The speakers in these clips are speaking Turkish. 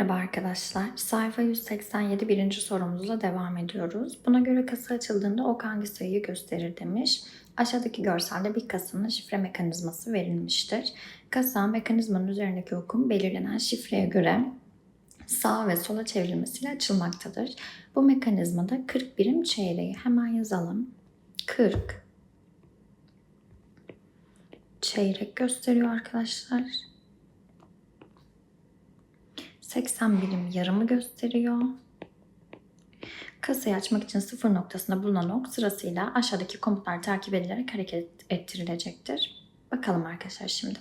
Merhaba arkadaşlar. Sayfa 187 birinci sorumuzla devam ediyoruz. Buna göre kasa açıldığında ok hangi sayıyı gösterir demiş. Aşağıdaki görselde bir kasanın şifre mekanizması verilmiştir. Kasa mekanizmanın üzerindeki okun belirlenen şifreye göre sağa ve sola çevrilmesiyle açılmaktadır. Bu mekanizmada 40 birim çeyreği hemen yazalım. 40 çeyrek gösteriyor arkadaşlar. 80 birim yarımı gösteriyor. Kasayı açmak için sıfır noktasında bulunan ok sırasıyla aşağıdaki komutlar takip edilerek hareket ettirilecektir. Bakalım arkadaşlar şimdi.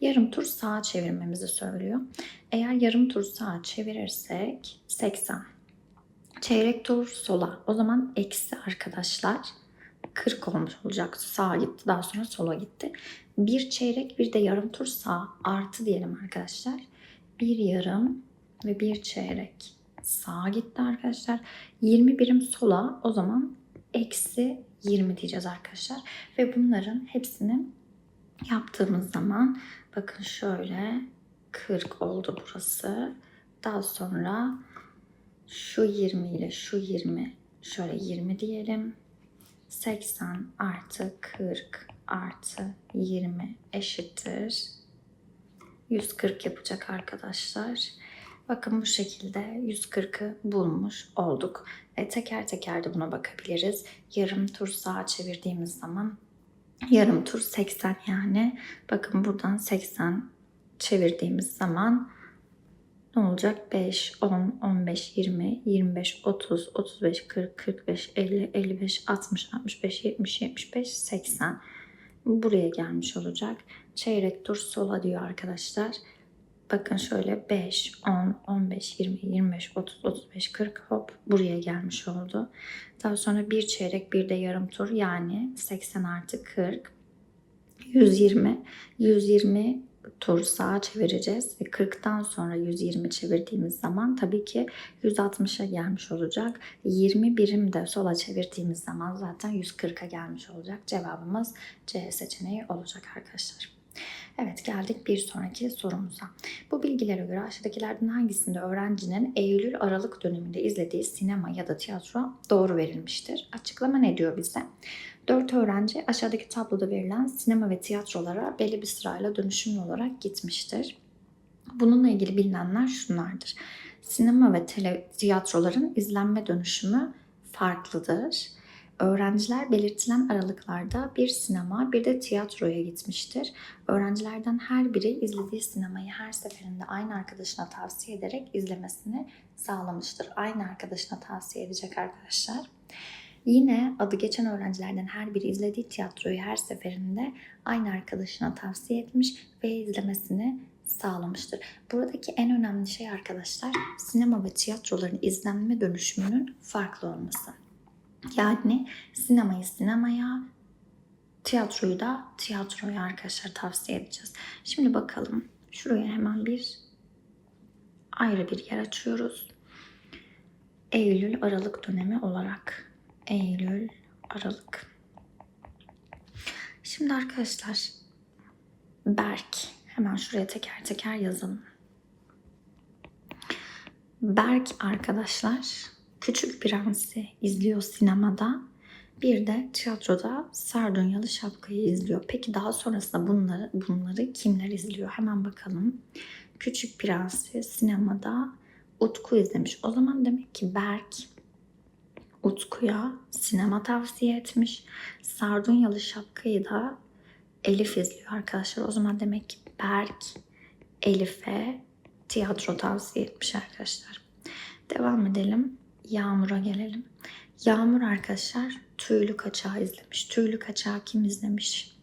Yarım tur sağa çevirmemizi söylüyor. Eğer yarım tur sağa çevirirsek 80. Çeyrek tur sola. O zaman eksi arkadaşlar 40 olmuş olacak. Sağa gitti daha sonra sola gitti. Bir çeyrek bir de yarım tur sağ artı diyelim arkadaşlar. Bir yarım ve bir çeyrek sağa gitti arkadaşlar. 20 birim sola o zaman eksi 20 diyeceğiz arkadaşlar. Ve bunların hepsini yaptığımız zaman bakın şöyle 40 oldu burası. Daha sonra şu 20 ile şu 20 şöyle 20 diyelim. 80 artı 40 artı 20 eşittir 140 yapacak arkadaşlar. Bakın bu şekilde 140'ı bulmuş olduk. E, teker teker de buna bakabiliriz. Yarım tur sağa çevirdiğimiz zaman yarım tur 80 yani. Bakın buradan 80 çevirdiğimiz zaman ne olacak? 5, 10, 15, 20, 25, 30, 35, 40, 45, 50, 55, 60, 65, 70, 75, 80. Buraya gelmiş olacak. Çeyrek tur sola diyor arkadaşlar. Bakın şöyle 5, 10, 15, 20, 25, 30, 35, 40 hop buraya gelmiş oldu. Daha sonra bir çeyrek bir de yarım tur yani 80 artı 40, 120, 120 tur sağa çevireceğiz. Ve 40'tan sonra 120 çevirdiğimiz zaman tabii ki 160'a gelmiş olacak. 20 birim de sola çevirdiğimiz zaman zaten 140'a gelmiş olacak. Cevabımız C seçeneği olacak arkadaşlar. Evet geldik bir sonraki sorumuza. Bu bilgilere göre aşağıdakilerden hangisinde öğrencinin Eylül-Aralık döneminde izlediği sinema ya da tiyatro doğru verilmiştir? Açıklama ne diyor bize? 4 öğrenci aşağıdaki tabloda verilen sinema ve tiyatrolara belli bir sırayla dönüşümlü olarak gitmiştir. Bununla ilgili bilinenler şunlardır. Sinema ve tele, tiyatroların izlenme dönüşümü farklıdır. Öğrenciler belirtilen aralıklarda bir sinema bir de tiyatroya gitmiştir. Öğrencilerden her biri izlediği sinemayı her seferinde aynı arkadaşına tavsiye ederek izlemesini sağlamıştır. Aynı arkadaşına tavsiye edecek arkadaşlar. Yine adı geçen öğrencilerden her biri izlediği tiyatroyu her seferinde aynı arkadaşına tavsiye etmiş ve izlemesini sağlamıştır. Buradaki en önemli şey arkadaşlar sinema ve tiyatroların izlenme dönüşümünün farklı olması. Yani sinemayı sinemaya, tiyatroyu da tiyatroya arkadaşlar tavsiye edeceğiz. Şimdi bakalım şuraya hemen bir ayrı bir yer açıyoruz. Eylül Aralık dönemi olarak. Eylül Aralık. Şimdi arkadaşlar Berk hemen şuraya teker teker yazalım. Berk arkadaşlar Küçük Prens'i izliyor sinemada. Bir de tiyatroda Sardunyalı Şapkayı izliyor. Peki daha sonrasında bunları, bunları kimler izliyor? Hemen bakalım. Küçük Prens'i sinemada Utku izlemiş. O zaman demek ki Berk Utku'ya sinema tavsiye etmiş. Sardunyalı Şapkayı da Elif izliyor arkadaşlar. O zaman demek ki Berk Elif'e tiyatro tavsiye etmiş arkadaşlar. Devam edelim. Yağmur'a gelelim. Yağmur arkadaşlar Tüylü Kaçağı izlemiş. Tüylü Kaçağı kim izlemiş?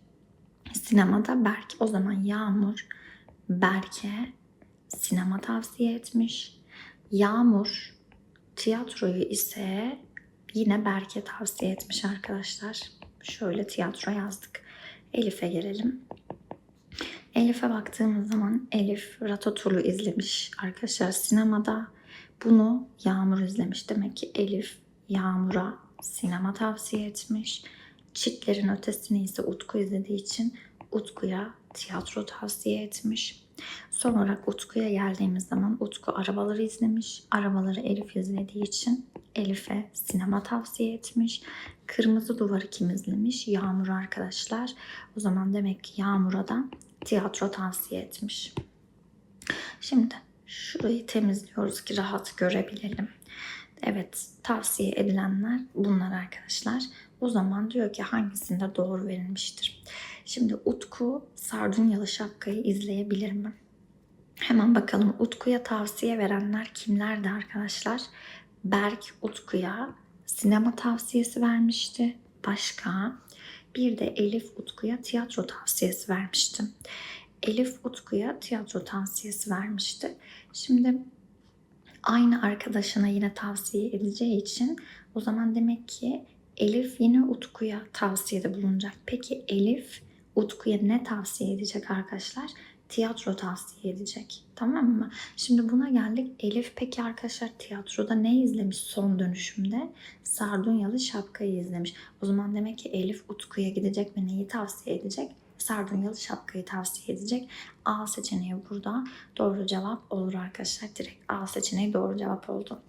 Sinemada Berk. O zaman Yağmur Berk'e sinema tavsiye etmiş. Yağmur tiyatroyu ise yine Berk'e tavsiye etmiş arkadaşlar. Şöyle tiyatro yazdık. Elif'e gelelim. Elif'e baktığımız zaman Elif Ratatouille izlemiş arkadaşlar sinemada. Bunu Yağmur izlemiş. Demek ki Elif Yağmur'a sinema tavsiye etmiş. Çitlerin ötesini ise Utku izlediği için Utku'ya tiyatro tavsiye etmiş. Son olarak Utku'ya geldiğimiz zaman Utku arabaları izlemiş. Arabaları Elif izlediği için Elif'e sinema tavsiye etmiş. Kırmızı Duvarı kim izlemiş? Yağmur arkadaşlar. O zaman demek ki Yağmur'a da tiyatro tavsiye etmiş. Şimdi şurayı temizliyoruz ki rahat görebilelim. Evet tavsiye edilenler bunlar arkadaşlar. O zaman diyor ki hangisinde doğru verilmiştir. Şimdi Utku Sardunyalı Şapkayı izleyebilir mi? Hemen bakalım Utku'ya tavsiye verenler kimlerdi arkadaşlar? Berk Utku'ya sinema tavsiyesi vermişti. Başka bir de Elif Utku'ya tiyatro tavsiyesi vermişti. Elif Utku'ya tiyatro tavsiyesi vermişti. Şimdi aynı arkadaşına yine tavsiye edeceği için o zaman demek ki Elif yine Utku'ya tavsiyede bulunacak. Peki Elif Utku'ya ne tavsiye edecek arkadaşlar? Tiyatro tavsiye edecek. Tamam mı? Şimdi buna geldik. Elif peki arkadaşlar tiyatroda ne izlemiş son dönüşümde? Sardunyalı şapkayı izlemiş. O zaman demek ki Elif Utku'ya gidecek ve neyi tavsiye edecek? Sardunyalı şapkayı tavsiye edecek. A seçeneği burada doğru cevap olur arkadaşlar. Direkt A seçeneği doğru cevap oldu.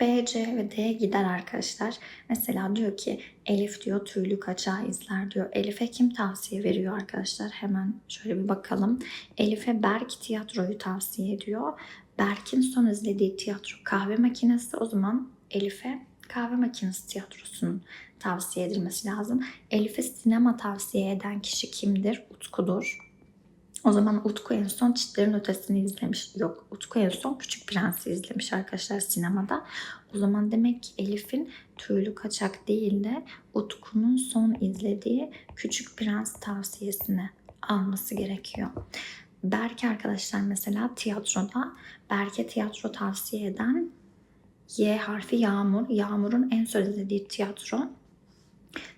B, C ve D gider arkadaşlar. Mesela diyor ki Elif diyor tüylü kaçağı izler diyor. Elif'e kim tavsiye veriyor arkadaşlar? Hemen şöyle bir bakalım. Elif'e Berk tiyatroyu tavsiye ediyor. Berk'in son izlediği tiyatro kahve makinesi. O zaman Elif'e kahve makinesi tiyatrosunun tavsiye edilmesi lazım. Elif'e sinema tavsiye eden kişi kimdir? Utku'dur. O zaman Utku en son Çitlerin Ötesi'ni izlemiş. Yok Utku en son Küçük Prens'i izlemiş arkadaşlar sinemada. O zaman demek ki Elif'in Tüylü Kaçak değil de Utku'nun son izlediği Küçük Prens tavsiyesini alması gerekiyor. Berk arkadaşlar mesela tiyatroda Berk'e tiyatro tavsiye eden Y harfi Yağmur. Yağmur'un en son izlediği tiyatro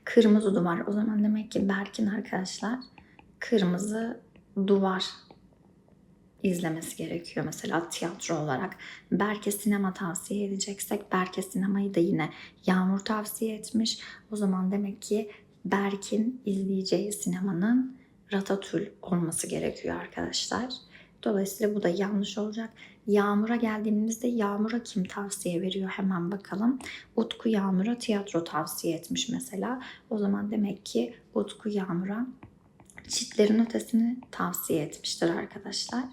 Kırmızı Duvar. O zaman demek ki Berk'in arkadaşlar Kırmızı Duvar izlemesi gerekiyor mesela tiyatro olarak. Berke sinema tavsiye edeceksek Berke sinemayı da yine Yağmur tavsiye etmiş. O zaman demek ki Berk'in izleyeceği sinemanın Ratatouille olması gerekiyor arkadaşlar. Dolayısıyla bu da yanlış olacak. Yağmur'a geldiğimizde Yağmur'a kim tavsiye veriyor hemen bakalım. Utku Yağmur'a tiyatro tavsiye etmiş mesela. O zaman demek ki Utku Yağmur'a Çitlerin ötesini tavsiye etmiştir arkadaşlar.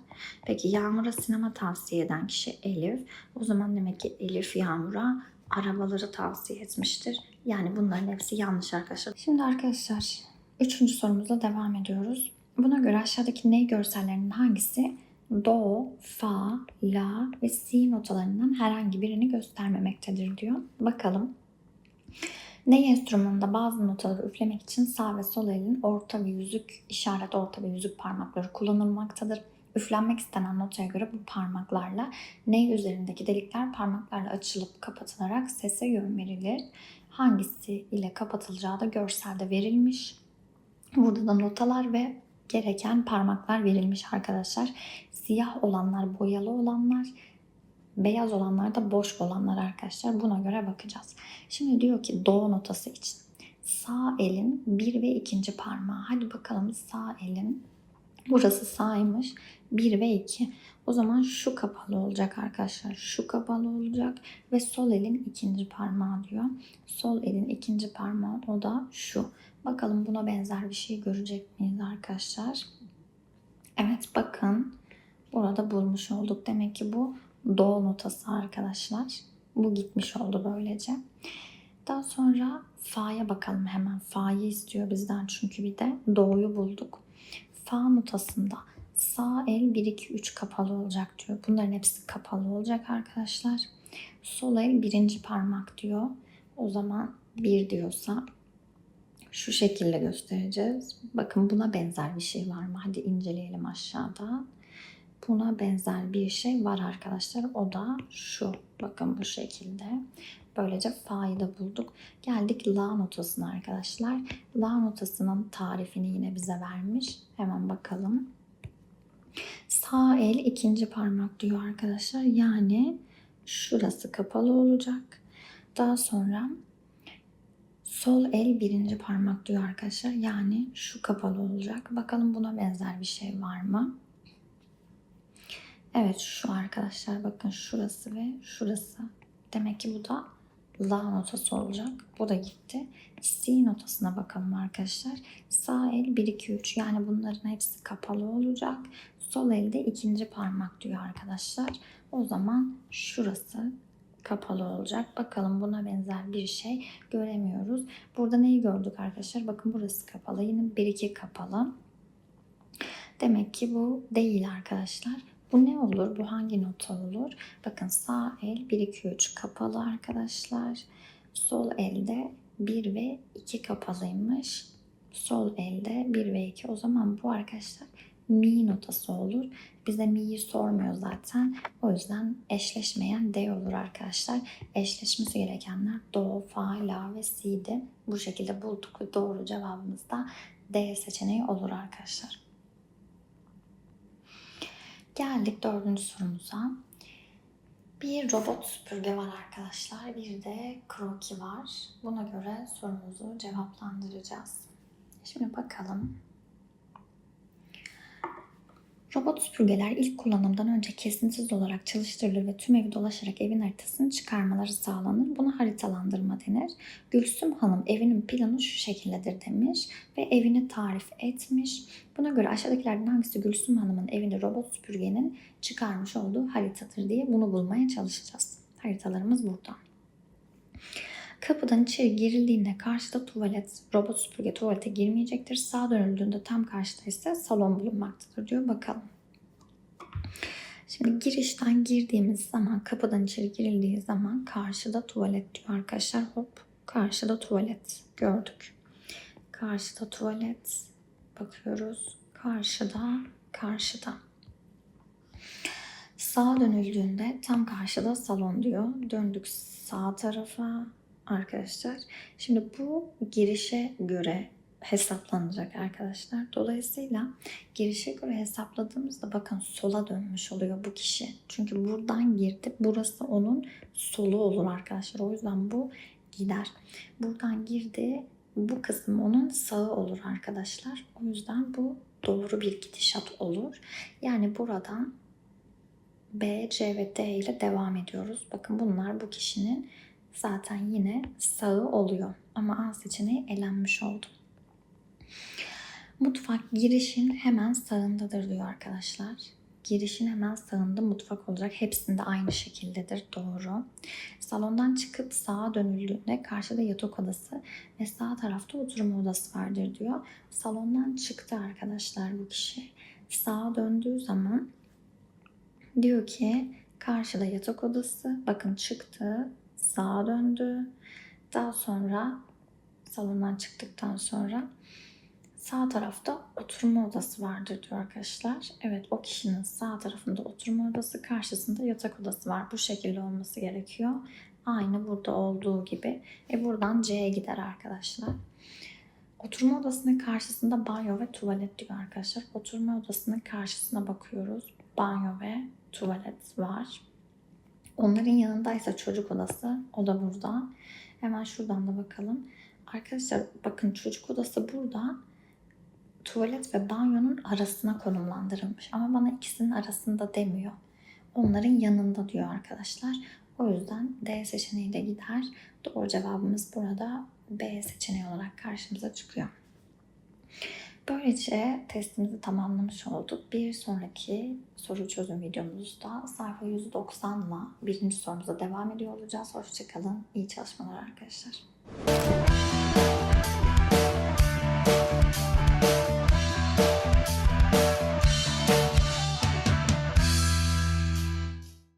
Peki Yağmur'a sinema tavsiye eden kişi Elif. O zaman demek ki Elif Yağmur'a arabaları tavsiye etmiştir. Yani bunların hepsi yanlış arkadaşlar. Şimdi arkadaşlar üçüncü sorumuzla devam ediyoruz. Buna göre aşağıdaki ney görsellerinin hangisi do, fa, la ve si notalarından herhangi birini göstermemektedir diyor. Bakalım. Ney enstrümanında bazı notaları üflemek için sağ ve sol elin orta ve yüzük, işaret orta ve yüzük parmakları kullanılmaktadır. Üflenmek istenen notaya göre bu parmaklarla ney üzerindeki delikler parmaklarla açılıp kapatılarak sese yön verilir. Hangisi ile kapatılacağı da görselde verilmiş. Burada da notalar ve gereken parmaklar verilmiş arkadaşlar. Siyah olanlar boyalı olanlar, beyaz olanlar da boş olanlar arkadaşlar. Buna göre bakacağız. Şimdi diyor ki do notası için sağ elin bir ve ikinci parmağı. Hadi bakalım sağ elin burası sağymış. Bir ve iki. O zaman şu kapalı olacak arkadaşlar. Şu kapalı olacak ve sol elin ikinci parmağı diyor. Sol elin ikinci parmağı o da şu. Bakalım buna benzer bir şey görecek miyiz arkadaşlar? Evet bakın burada bulmuş olduk. Demek ki bu do notası arkadaşlar. Bu gitmiş oldu böylece. Daha sonra fa'ya bakalım hemen. Fa'yı istiyor bizden çünkü bir de do'yu bulduk. Fa notasında sağ el 1 2 3 kapalı olacak diyor. Bunların hepsi kapalı olacak arkadaşlar. Sol el birinci parmak diyor. O zaman 1 diyorsa şu şekilde göstereceğiz. Bakın buna benzer bir şey var mı? Hadi inceleyelim aşağıda. Buna benzer bir şey var arkadaşlar. O da şu. Bakın bu şekilde. Böylece fa'yı da bulduk. Geldik la notasına arkadaşlar. La notasının tarifini yine bize vermiş. Hemen bakalım. Sağ el ikinci parmak diyor arkadaşlar. Yani şurası kapalı olacak. Daha sonra sol el birinci parmak diyor arkadaşlar. Yani şu kapalı olacak. Bakalım buna benzer bir şey var mı? Evet şu arkadaşlar bakın şurası ve şurası. Demek ki bu da La notası olacak. Bu da gitti. Si notasına bakalım arkadaşlar. Sağ el 1 2 3 yani bunların hepsi kapalı olacak. Sol elde ikinci parmak diyor arkadaşlar. O zaman şurası kapalı olacak. Bakalım buna benzer bir şey göremiyoruz. Burada neyi gördük arkadaşlar? Bakın burası kapalı. Yine 1 2 kapalı. Demek ki bu değil arkadaşlar. Bu ne olur? Bu hangi nota olur? Bakın sağ el 1 2 3 kapalı arkadaşlar. Sol elde 1 ve 2 kapalıymış. Sol elde 1 ve 2. O zaman bu arkadaşlar mi notası olur. Bize mi'yi sormuyor zaten. O yüzden eşleşmeyen D olur arkadaşlar. Eşleşmesi gerekenler do, fa, la ve si'di. Bu şekilde bulduk ve doğru cevabımız da D seçeneği olur arkadaşlar. Geldik dördüncü sorumuza. Bir robot süpürge var arkadaşlar. Bir de kroki var. Buna göre sorumuzu cevaplandıracağız. Şimdi bakalım. Robot süpürgeler ilk kullanımdan önce kesintisiz olarak çalıştırılır ve tüm evi dolaşarak evin haritasını çıkarmaları sağlanır. Buna haritalandırma denir. Gülsüm Hanım evinin planı şu şekildedir demiş ve evini tarif etmiş. Buna göre aşağıdakilerden hangisi Gülsüm Hanım'ın evini robot süpürgenin çıkarmış olduğu haritadır diye bunu bulmaya çalışacağız. Haritalarımız burada. Kapıdan içeri girildiğinde karşıda tuvalet, robot süpürge tuvalete girmeyecektir. Sağa dönüldüğünde tam karşıda ise salon bulunmaktadır diyor. Bakalım. Şimdi girişten girdiğimiz zaman, kapıdan içeri girildiği zaman karşıda tuvalet diyor arkadaşlar. Hop, karşıda tuvalet gördük. Karşıda tuvalet bakıyoruz. Karşıda, karşıda. Sağa dönüldüğünde tam karşıda salon diyor. Döndük sağ tarafa arkadaşlar. Şimdi bu girişe göre hesaplanacak arkadaşlar. Dolayısıyla girişe göre hesapladığımızda bakın sola dönmüş oluyor bu kişi. Çünkü buradan girdi. Burası onun solu olur arkadaşlar. O yüzden bu gider. Buradan girdi. Bu kısım onun sağı olur arkadaşlar. O yüzden bu doğru bir gidişat olur. Yani buradan B, C ve D ile devam ediyoruz. Bakın bunlar bu kişinin zaten yine sağı oluyor. Ama A seçeneği elenmiş oldu. Mutfak girişin hemen sağındadır diyor arkadaşlar. Girişin hemen sağında mutfak olacak. Hepsinde aynı şekildedir. Doğru. Salondan çıkıp sağa dönüldüğünde karşıda yatak odası ve sağ tarafta oturma odası vardır diyor. Salondan çıktı arkadaşlar bu kişi. Sağa döndüğü zaman diyor ki karşıda yatak odası. Bakın çıktı. Sağa döndü. Daha sonra salondan çıktıktan sonra sağ tarafta oturma odası vardır diyor arkadaşlar. Evet o kişinin sağ tarafında oturma odası karşısında yatak odası var. Bu şekilde olması gerekiyor. Aynı burada olduğu gibi. E buradan C'ye gider arkadaşlar. Oturma odasının karşısında banyo ve tuvalet diyor arkadaşlar. Oturma odasının karşısına bakıyoruz. Banyo ve tuvalet var. Onların yanındaysa çocuk odası. O da burada. Hemen şuradan da bakalım. Arkadaşlar bakın çocuk odası burada tuvalet ve banyonun arasına konumlandırılmış. Ama bana ikisinin arasında demiyor. Onların yanında diyor arkadaşlar. O yüzden D seçeneği de gider. Doğru cevabımız burada B seçeneği olarak karşımıza çıkıyor. Böylece testimizi tamamlamış olduk. Bir sonraki soru çözüm videomuzda sayfa 190 ile birinci sorumuza devam ediyor olacağız. Hoşçakalın. İyi çalışmalar arkadaşlar.